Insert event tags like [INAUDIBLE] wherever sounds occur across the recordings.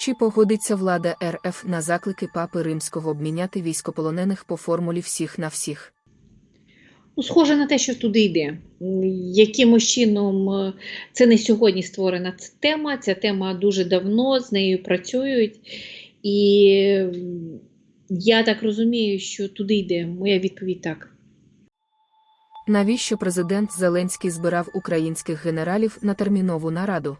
Чи погодиться влада РФ на заклики папи римського обміняти військополонених по формулі всіх на всіх? Ну, схоже на те, що туди йде. Якимось чином е, це не сьогодні створена тема. Ця тема дуже давно з нею працюють. І я так розумію, що туди йде. Моя відповідь так. Навіщо президент Зеленський збирав українських генералів на термінову нараду?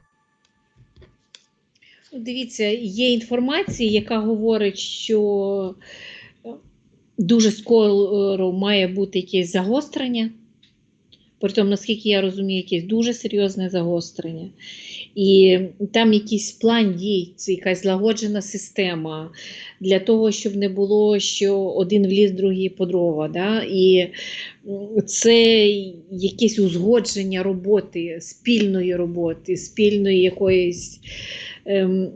Дивіться, є інформація, яка говорить, що е, дуже скоро має бути якесь загострення. Притом, наскільки я розумію, якесь дуже серйозне загострення. І там якийсь план дій, це якась злагоджена система для того, щоб не було, що один вліз, другий по дрова. Да? І це якесь узгодження роботи, спільної роботи, спільної якоїсь. Ем,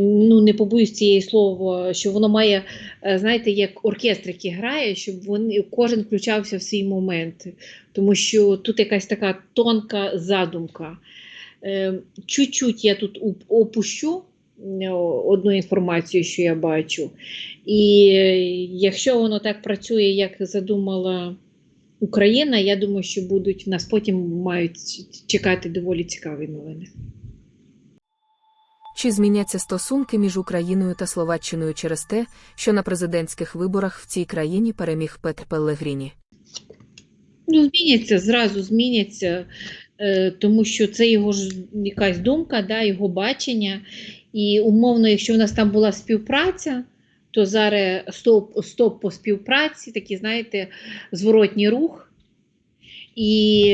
ну, не побоюсь цієї слова, що воно має, е, знаєте, як оркестр, який грає, щоб вони, кожен включався в свій момент. Тому що тут якась така тонка задумка. Е, Чуть-чуть я тут опущу е, одну інформацію, що я бачу. І е, якщо воно так працює, як задумала Україна, я думаю, що будуть нас потім мають чекати доволі цікаві новини. Чи зміняться стосунки між Україною та Словаччиною через те, що на президентських виборах в цій країні переміг Петр Пеллегріні? Ну, зміняться, зразу зміняться, е, тому що це його ж якась думка, да, його бачення. І умовно, якщо в нас там була співпраця, то зараз стоп, стоп по співпраці, такий, знаєте, зворотній рух. І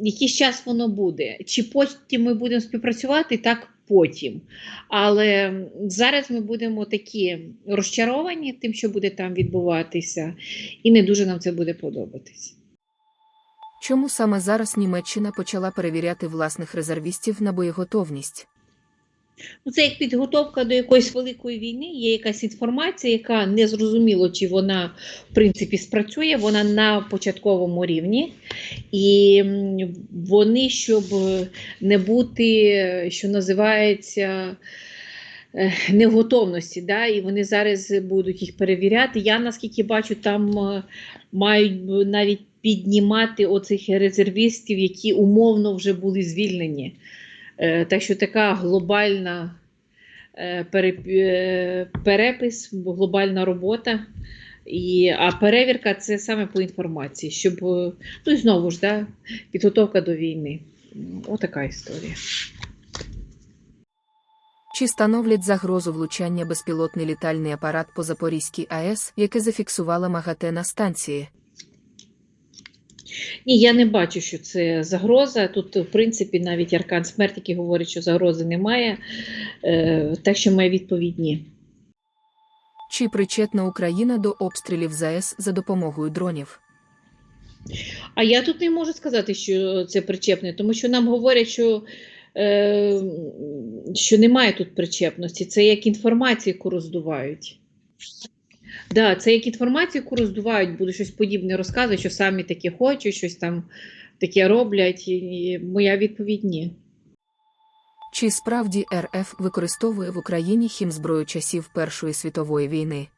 якийсь час воно буде. Чи потім ми будемо співпрацювати, так потім. Але зараз ми будемо такі розчаровані тим, що буде там відбуватися, і не дуже нам це буде подобатись. Чому саме зараз Німеччина почала перевіряти власних резервістів на боєготовність? Ну, це як підготовка до якоїсь великої війни. Є якась інформація, яка не зрозуміло, чи вона в принципі спрацює. Вона на початковому рівні. І вони, щоб не бути, що називається. е, Неготовності, да, і вони зараз будуть їх перевіряти. Я наскільки бачу, там е, мають навіть піднімати оцих резервістів, які умовно вже були звільнені. Е, Так що така глобальна е, е, перепис, глобальна робота. І, а перевірка це саме по інформації, щоб ну знову ж да, підготовка до війни. Отака історія. Чи становлять загрозу влучання безпілотний літальний апарат по Запорізькій АЕС, яке зафіксувала МАГАТЕ на станції? Ні, я не бачу, що це загроза. Тут, в принципі, навіть Аркан Смерть, який говорить, що загрози немає. Е, так що моя відповідь ні. Чи причетна Україна до обстрілів ЗАЕС за допомогою дронів? А я тут не можу сказати, що це причепне, тому що нам говорять, що, е, що немає тут причепності. Це як інформацію, яку роздувають. Да, це як інформацію, яку роздувають, буде щось подібне розказувати, що самі таке хочуть, щось там таке роблять. І моя відповідь ні. Чи справді РФ використовує в Україні хімзброю часів Першої світової війни?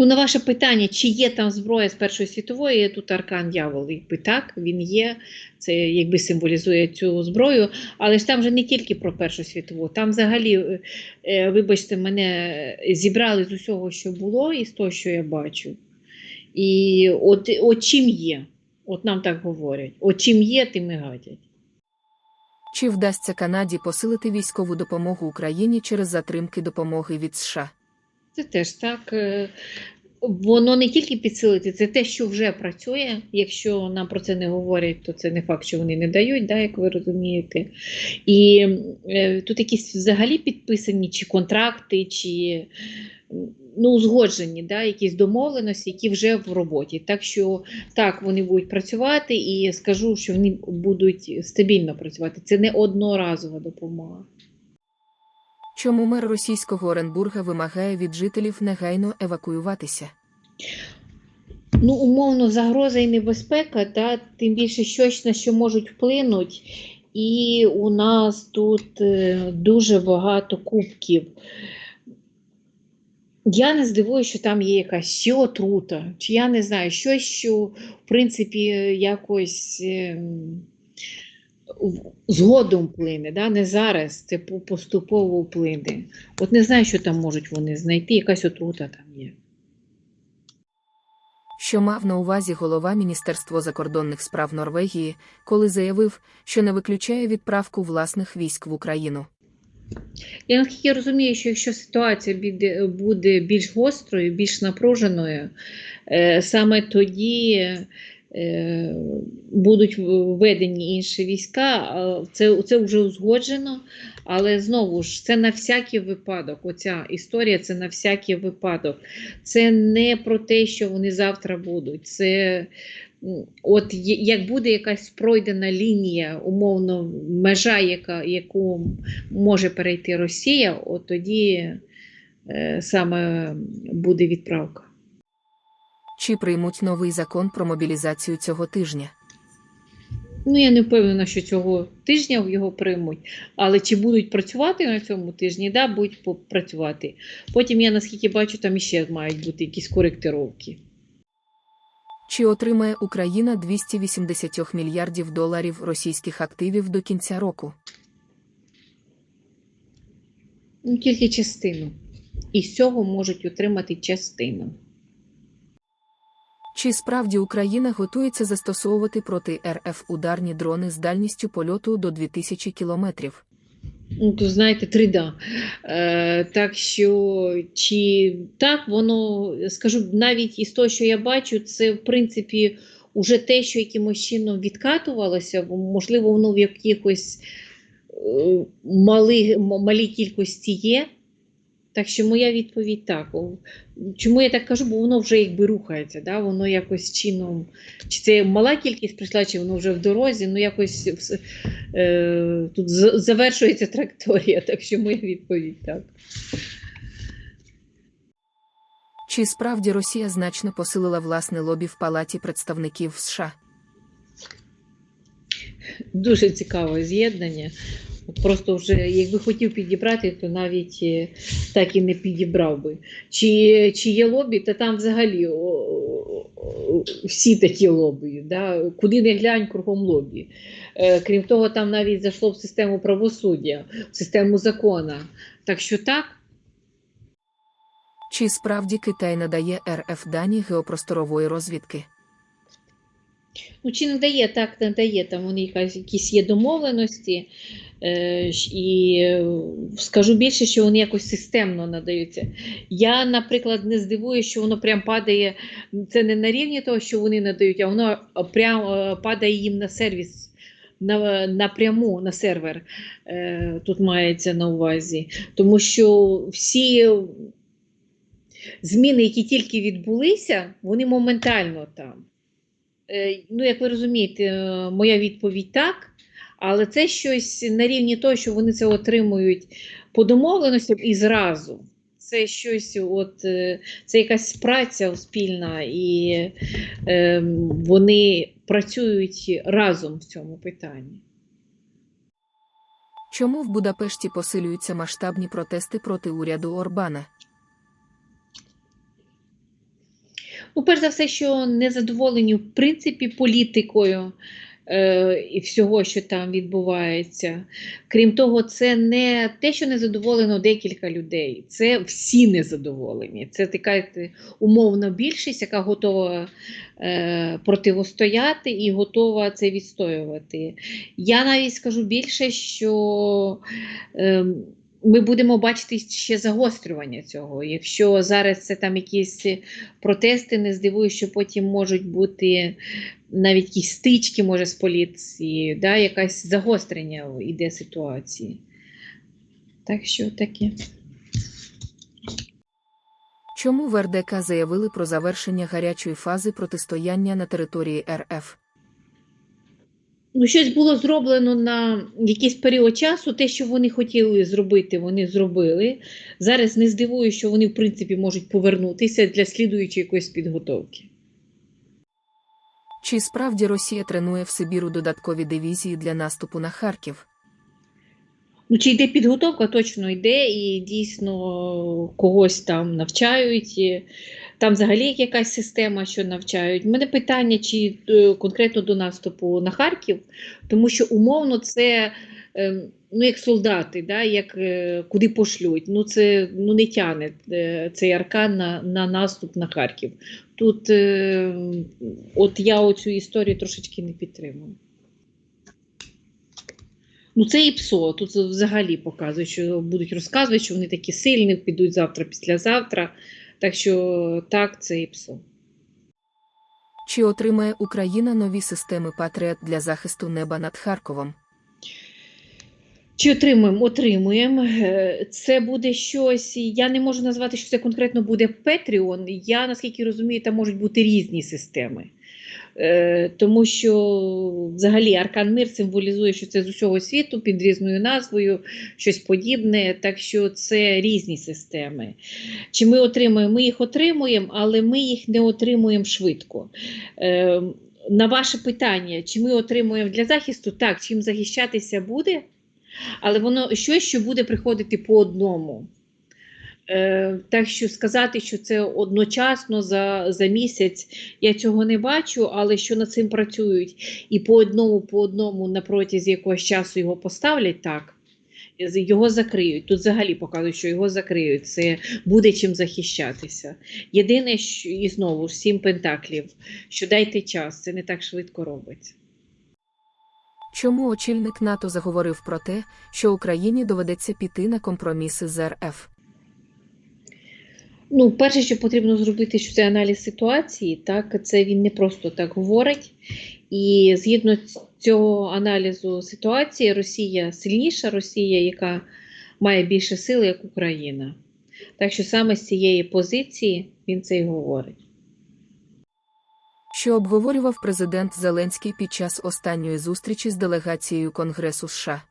Ну, на ваше питання, чи є там зброя з Першої світової, тут аркан дьявол, якби так, він є, це якби символізує цю зброю, але ж там же не тільки про Першу світову, там взагалі, е, е, вибачте, мене зібрали з усього, що було, і з того, що я бачу. І от, от чим є, от нам так говорять, от чим є, тим і гадять. Чи вдасться Канаді посилити військову допомогу Україні через затримки допомоги від США? Це теж так. Воно не тільки підсилити, це те, що вже працює. Якщо нам про це не говорять, то це не факт, що вони не дають, да, як ви розумієте. І е, тут якісь взагалі підписані чи контракти, чи ну, узгоджені, да, якісь домовленості, які вже в роботі. Так що так, вони будуть працювати, і я скажу, що вони будуть стабільно працювати. Це не одноразова допомога. Чому мер російського Оренбурга вимагає від жителів негайно евакуюватися? Ну, умовно, загроза і небезпека, та, тим більше щось, на що можуть вплинути. і у нас тут е, дуже багато кубків. Я не здивуюся, що там є якась ще отрута, чи я не знаю, щось, що, в принципі, якось ем, згодом вплине, да? не зараз, це поступово вплине. От не знаю, що там можуть вони знайти, якась отрута там є. Що мав на увазі голова Міністерства закордонних справ Норвегії, коли заявив, що не виключає відправку власних військ в Україну. Я наскільки розумію, що якщо ситуація буде більш гострою, більш напруженою, е, саме тоді будуть введені інші війська. Це, це вже узгоджено, але знову ж це на всякий випадок. Оця історія це на всякий випадок. Це не про те, що вони завтра будуть. Це от як буде якась пройдена лінія, умовно, межа, яка, яку може перейти Росія, от тоді е, саме буде відправка. Чи приймуть новий закон про мобілізацію цього тижня? Ну, я не впевнена, що цього тижня його приймуть. Але чи будуть працювати на цьому тижні? Да, будуть працювати. Потім я наскільки бачу, там іще мають бути якісь коректировки. Чи отримає Україна 280 мільярдів доларів російських активів до кінця року? Ну, тільки частину. І з цього можуть отримати частину. Чи справді Україна готується застосовувати проти РФ ударні дрони з дальністю польоту до 2000 кілометрів? Ну, то знаєте, три да. Е, так що, чи так воно, скажу, навіть із того, що я бачу, це в принципі уже те, що якимось чином відкатувалося, можливо, воно в якихось е, мали, малій кількості є. Так що моя відповідь так. Чому я так кажу? Бо воно вже якби рухається, да? воно якось чином. Чи це мала кількість прийшла, чи воно вже в дорозі, ну якось е, тут завершується траєкторія, [LAUGHS] так що моя відповідь так. Чи справді Росія значно посилила власне лобі в Палаті представників США? Дуже цікаве з'єднання. Просто вже якби хотів підібрати, то навіть е, так і не підібрав би. Чи, чи є лобі, то там взагалі о, о, всі такі лобі. Да? Куди не глянь, кругом лобі. Е, крім того, там навіть зайшло в систему правосуддя, в систему закона. Так що так, Чи справді Китай надає РФ дані геопросторової розвідки? Ну, чи надає, так надає, там вони якась, якісь є домовленості. Е, і е, скажу більше, що вони якось системно надаються. Я, наприклад, не здивуюся, що воно прям падає. Це не на рівні того, що вони надають, а воно прям е, падає їм на сервіс. На, напряму на сервер е, тут мається на увазі. Тому що всі зміни, які тільки відбулися, вони моментально там. Е, Ну, як ви розумієте, е, моя відповідь так, але це щось на рівні того, що вони це отримують по домовленостям і зразу. Це щось, от, е, це якась праця спільна, і е, вони працюють разом в цьому питанні. Чому в Будапешті посилюються масштабні протести проти уряду Орбана? Ну, перш за все, що незадоволені в принципі політикою е, і всього, що там відбувається. Крім того, це не те, що незадоволено декілька людей, це всі незадоволені. Це така умовна більшість, яка готова е, противостояти і готова це відстоювати. Я навіть скажу більше, що. Е, ми будемо бачити ще загострювання цього. Якщо зараз це там якісь протести, не здивуюся, що потім можуть бути навіть якісь стички, може, з поліцією, да, якесь загострення йде ситуації. Так що таке. Чому в РДК заявили про завершення гарячої фази протистояння на території РФ? Ну, щось було зроблено на якийсь період часу. Те, що вони хотіли зробити, вони зробили. Зараз не здивуюся, що вони, в принципі, можуть повернутися для слідуючої якоїсь підготовки. Чи справді Росія тренує в Сибіру додаткові дивізії для наступу на Харків? Ну, чи йде підготовка, точно йде, і дійсно когось там навчають. Там взагалі якась система, що навчають. У мене питання, чи е, конкретно до наступу на Харків, тому що умовно це е, ну, як солдати, да, як е, куди пошлють. Ну, це ну, не тягне е, цей аркан на, на наступ на Харків. Тут от я оцю історію трошечки не підтримую. Ну, це і ПСО. Тут взагалі показують, що будуть розказувати, що вони такі сильні, підуть завтра, післязавтра. Так що так, це і ПСО. Чи отримає Україна нові системи Патріот для захисту неба над Харковом? Чи отримуємо? Отримуємо. Е, Це буде щось. Я не можу назвати, що це конкретно буде Петріон. Я наскільки розумію, там можуть бути різні системи. Е, Тому що взагалі Аркан Мир символізує, що це з усього світу під різною назвою, щось подібне. Так що це різні системи. Чи ми отримуємо? Ми їх отримуємо, але ми їх не отримуємо швидко. Е, На ваше питання, чи ми отримуємо для захисту? Так, чим захищатися буде? але воно щось, що буде приходити по одному. Е, так що сказати, що це одночасно за, за місяць, я цього не бачу, але що над цим працюють і по одному, по одному на протязі якогось часу його поставлять, так. Його закриють. Тут взагалі показують, що його закриють. Це буде чим захищатися. Єдине, що і знову ж сім пентаклів, що дайте час, це не так швидко робиться. Чому очільник НАТО заговорив про те, що Україні доведеться піти на компроміси з РФ? Ну, перше, що потрібно зробити, що це аналіз ситуації, так це він не просто так говорить. І згідно цього аналізу ситуації, Росія сильніша, Росія, яка має більше сили, як Україна. Так що саме з цієї позиції він це й говорить. Що обговорював президент Зеленський під час останньої зустрічі з делегацією Конгресу США?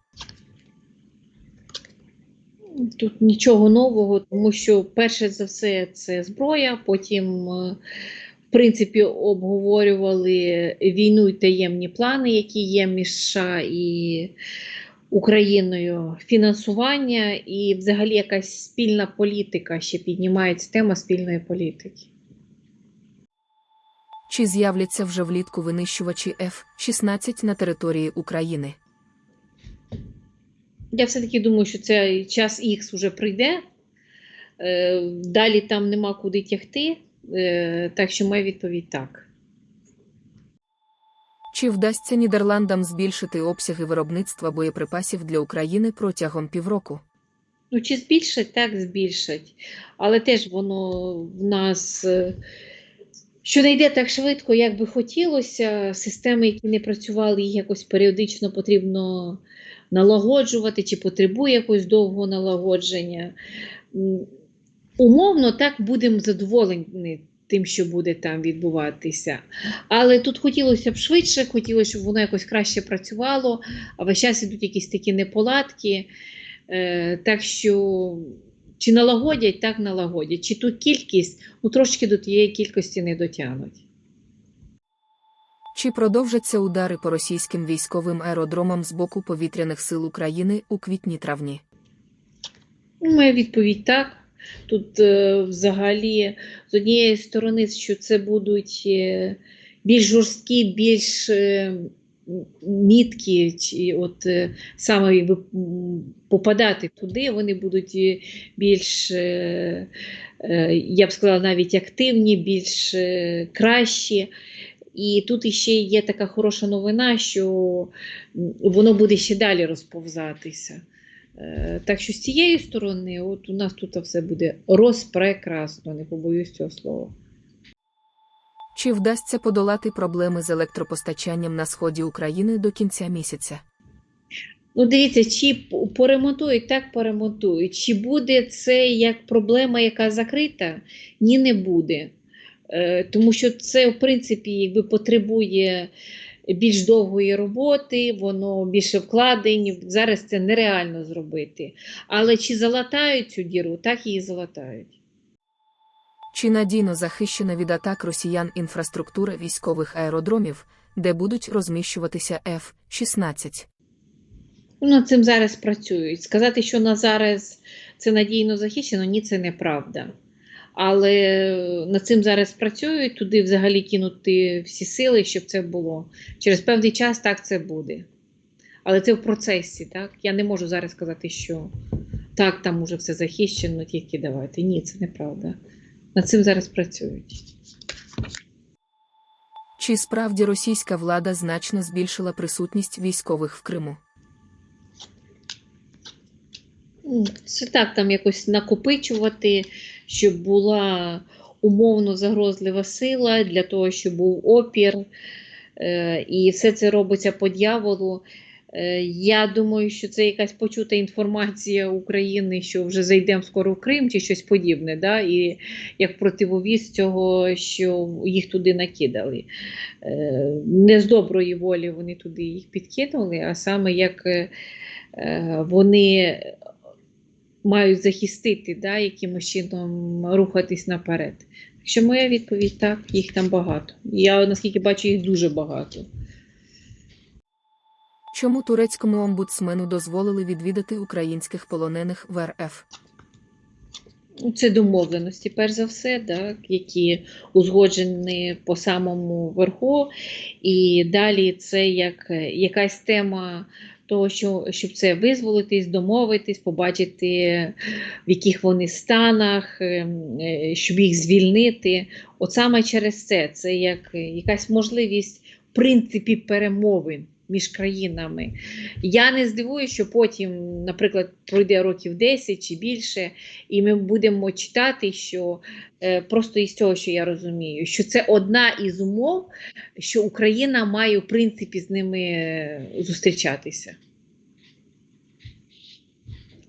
Тут нічого нового, тому що перше за все це зброя, потім, е, в принципі, обговорювали війну і таємні плани, які є між США і Україною, фінансування і взагалі якась спільна політика, ще піднімається тема спільної політики. Чи з'являться вже влітку винищувачі F-16 на території України? Я все-таки думаю, що цей час Х вже прийде. Е, Далі там нема куди тягти, е, так що моя відповідь так. Чи вдасться Нідерландам збільшити обсяги виробництва боєприпасів для України протягом півроку? Ну, чи збільшать, так збільшать. Але теж воно в нас, е, що не йде так швидко, як би хотілося. Системи, які не працювали, їх якось періодично потрібно налагоджувати, чи потребує якогось довгого налагодження. Умовно, так будемо задоволені тим, що буде там відбуватися. Але тут хотілося б швидше, хотілося, щоб воно якось краще працювало, а весь час ідуть якісь такі неполадки. Е, так що чи налагодять, так налагодять. Чи ту кількість, ну трошки до тієї кількості не дотягнуть. Чи продовжаться удари по російським військовим аеродромам з боку повітряних сил України у квітні-травні? Ну, Моя відповідь так. Тут е, взагалі з однієї сторони, що це будуть е, більш жорсткі, більш е, міткі, чи от саме попадати туди, вони будуть більш, я б сказала, навіть активні, більш кращі. І тут іще є така хороша новина, що воно буде ще далі розповзатися. Е, Так що з цієї сторони, от у нас тут все буде розпрекрасно, не побоюсь цього слова. Чи вдасться подолати проблеми з електропостачанням на сході України до кінця місяця? Ну, дивіться, чи поремонтують, так поремонтують. Чи буде це як проблема, яка закрита? Ні, не буде. Е, Тому що це, в принципі, якби потребує більш довгої роботи, воно більше вкладень. Зараз це нереально зробити. Але чи залатають цю діру, так її залатають. Чи надійно захищена від атак росіян інфраструктура військових аеродромів, де будуть розміщуватися F-16? Ну, Над цим зараз працюють. Сказати, що на зараз це надійно захищено, ні, це неправда. Але над цим зараз працюють, туди взагалі кинути всі сили, щоб це було. Через певний час так це буде. Але це в процесі, так? Я не можу зараз сказати, що так, там уже все захищено, тільки давайте. Ні, це неправда. Над цим зараз працюють. Чи справді російська влада значно збільшила присутність військових в Криму? Ну, Це так, там якось накопичувати, щоб була умовно загрозлива сила для того, щоб був опір. Е, І все це робиться по дьяволу. Е, Я думаю, що це якась почута інформація України, що вже зайдемо скоро в Крим чи щось подібне. Да? І як противовіз цього, що їх туди накидали. Е, Не з доброї волі вони туди їх підкинули, а саме як вони мають захистити, да, якимось чином рухатись наперед. Так що моя відповідь так, їх там багато. Я наскільки бачу, їх дуже багато. Чому турецькому омбудсмену дозволили відвідати українських полонених в РФ? Це домовленості, перш за все, так, які узгоджені по самому верху. І далі це як якась тема того, що, щоб це визволитись, домовитись, побачити, в яких вони станах, ем, е, щоб їх звільнити. От саме через це це як е, якась можливість в принципі перемовин між країнами. Я не здивуюся, що потім, наприклад, пройде років 10 чи більше, і ми будемо читати, що е, просто із цього, що я розумію, що це одна із умов, що Україна має в принципі з ними е, зустрічатися.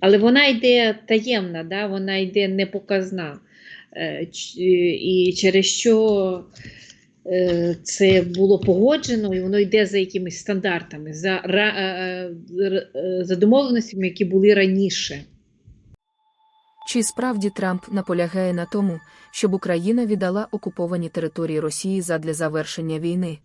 Але вона йде таємна, да? вона йде непоказна. Е, І через що це було погоджено, і воно йде за якимись стандартами, за, е, е, е, за домовленостями, які були раніше. Чи справді Трамп наполягає на тому, щоб Україна віддала окуповані території Росії задля завершення війни?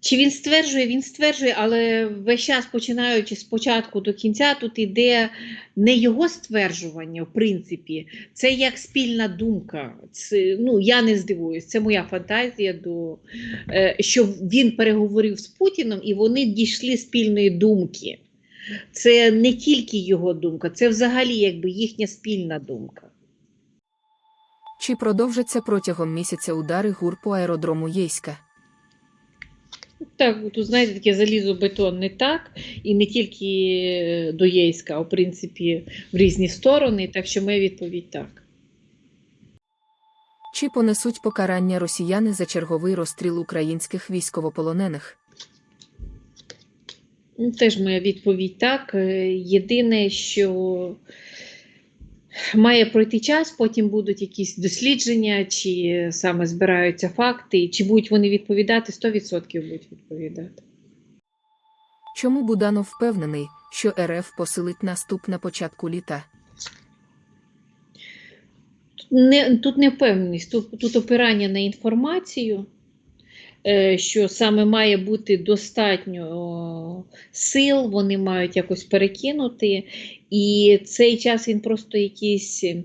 Чи він стверджує, він стверджує, але весь час, починаючи з початку до кінця, тут іде не його стверджування, в принципі, це як спільна думка. Це, ну, я не здивуюсь, це моя фантазія, до, е, що він переговорив з Путіном і вони дійшли спільної думки. Це не тільки його думка, це взагалі якби їхня спільна думка. Чи продовжаться протягом місяця удари ГУР по аеродрому Єйська? Так, тут знаєте, таке залізобетон не так, і не тільки до Єйська, а в принципі в різні сторони. Так що моя відповідь так. Чи понесуть покарання росіяни за черговий розстріл українських військовополонених? Ну, Теж моя відповідь так. Е, Єдине, що має пройти час, потім будуть якісь дослідження, чи саме збираються факти, чи будуть вони відповідати, 100% будуть відповідати. Чому Буданов впевнений, що РФ посилить наступ на початку літа? Не, тут не впевненість, тут, тут опирання на інформацію, що саме має бути достатньо сил, вони мають якось перекинути, і цей час він просто якийсь е,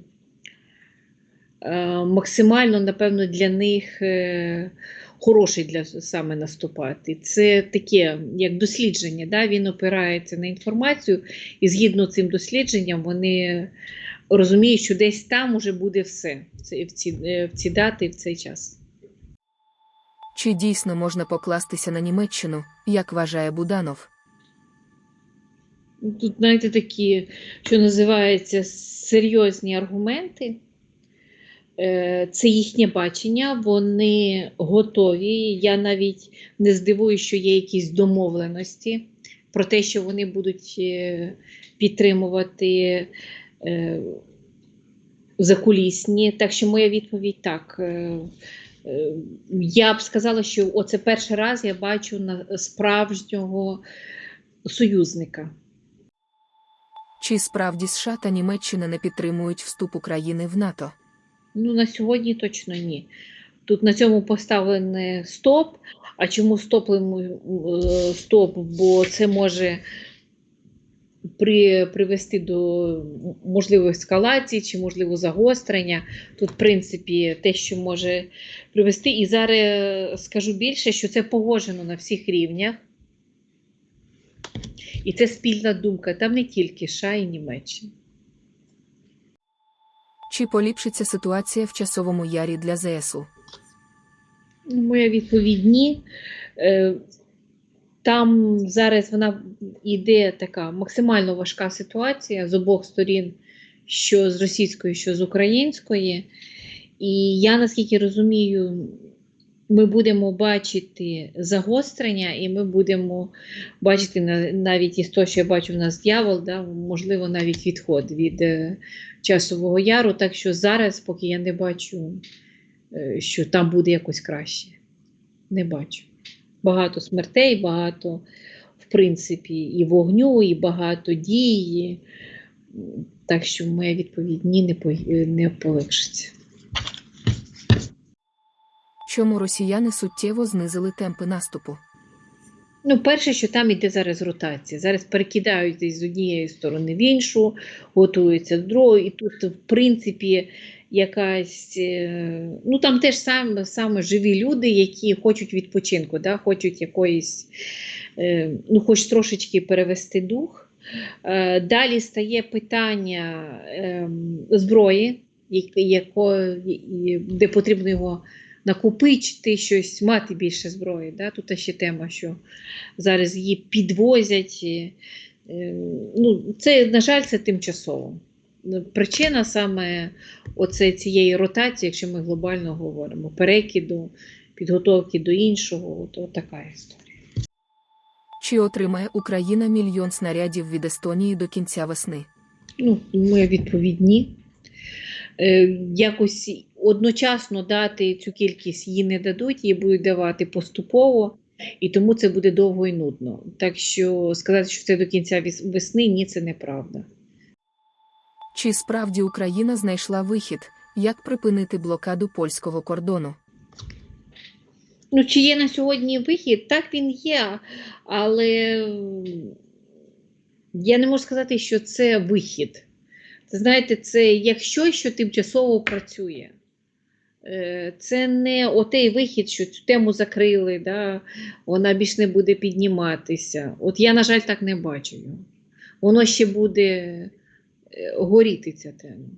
максимально, напевно, для них е, хороший для саме наступати. Це таке, як дослідження, да? він опирається на інформацію, і згідно цим дослідженням вони розуміють, що десь там уже буде все в ці, е, в ці дати, в цей час. Чи дійсно можна покластися на Німеччину, як вважає Буданов? Тут, знаєте, такі, що називається, серйозні аргументи. Е, Це їхнє бачення, вони готові. Я навіть не здивуюся, що є якісь домовленості про те, що вони будуть е, підтримувати е, закулісні. Так що моя відповідь так. Я б сказала, що оце перший раз я бачу на справжнього союзника. Чи справді США та Німеччина не підтримують вступ України в НАТО? Ну, на сьогодні точно ні. Тут на цьому поставлений стоп. А чому стоплемо е, стоп? Бо це може при, привести до можливої ескалації чи можливо загострення. Тут, в принципі, те, що може привести. І зараз скажу більше, що це погоджено на всіх рівнях. І це спільна думка. Там не тільки США і Німеччина. Чи поліпшиться ситуація в часовому ярі для ЗСУ? Моя відповідь ні. Там зараз вона йде така максимально важка ситуація з обох сторін, що з російської, що з української. І я наскільки розумію, ми будемо бачити загострення, і ми будемо бачити на- навіть із того, що я бачу в нас дьявол, да, можливо, навіть відход від е, часового яру. Так що зараз, поки я не бачу, е, що там буде якось краще. Не бачу. Багато смертей, багато, в принципі, і вогню, і багато дії. Так що моя відповідь ні, не, по- не полегшиться. Чому росіяни суттєво знизили темпи наступу? Ну, перше, що там іде зараз ротація. Зараз перекидають з однієї сторони в іншу, готуються до другої, і тут, в принципі, якась. е, Ну там теж саме, саме живі люди, які хочуть відпочинку, да? хочуть якоїсь, е, ну, хоч трошечки перевести дух. Е, Далі стає питання ем, зброї, яко, де потрібно його накопичити щось, мати більше зброї. Да? Тут ще тема, що зараз її підвозять. Ну, це, на жаль, це тимчасово. Причина саме оце цієї ротації, якщо ми глобально говоримо, перекиду, підготовки до іншого, то така історія. Чи отримає Україна мільйон снарядів від Естонії до кінця весни? Ну, моя відповідь ні. Е, якось одночасно дати цю кількість її не дадуть, її будуть давати поступово, і тому це буде довго і нудно. Так що сказати, що це до кінця весни, ні, це неправда. Чи справді Україна знайшла вихід, як припинити блокаду польського кордону? Ну, чи є на сьогодні вихід? Так він є, але я не можу сказати, що це вихід. Знаєте, це як щось, що тимчасово працює. Е, Це не отей вихід, що цю тему закрили, да, вона більш не буде підніматися. От я, на жаль, так не бачу. Воно ще буде горіти ця тема.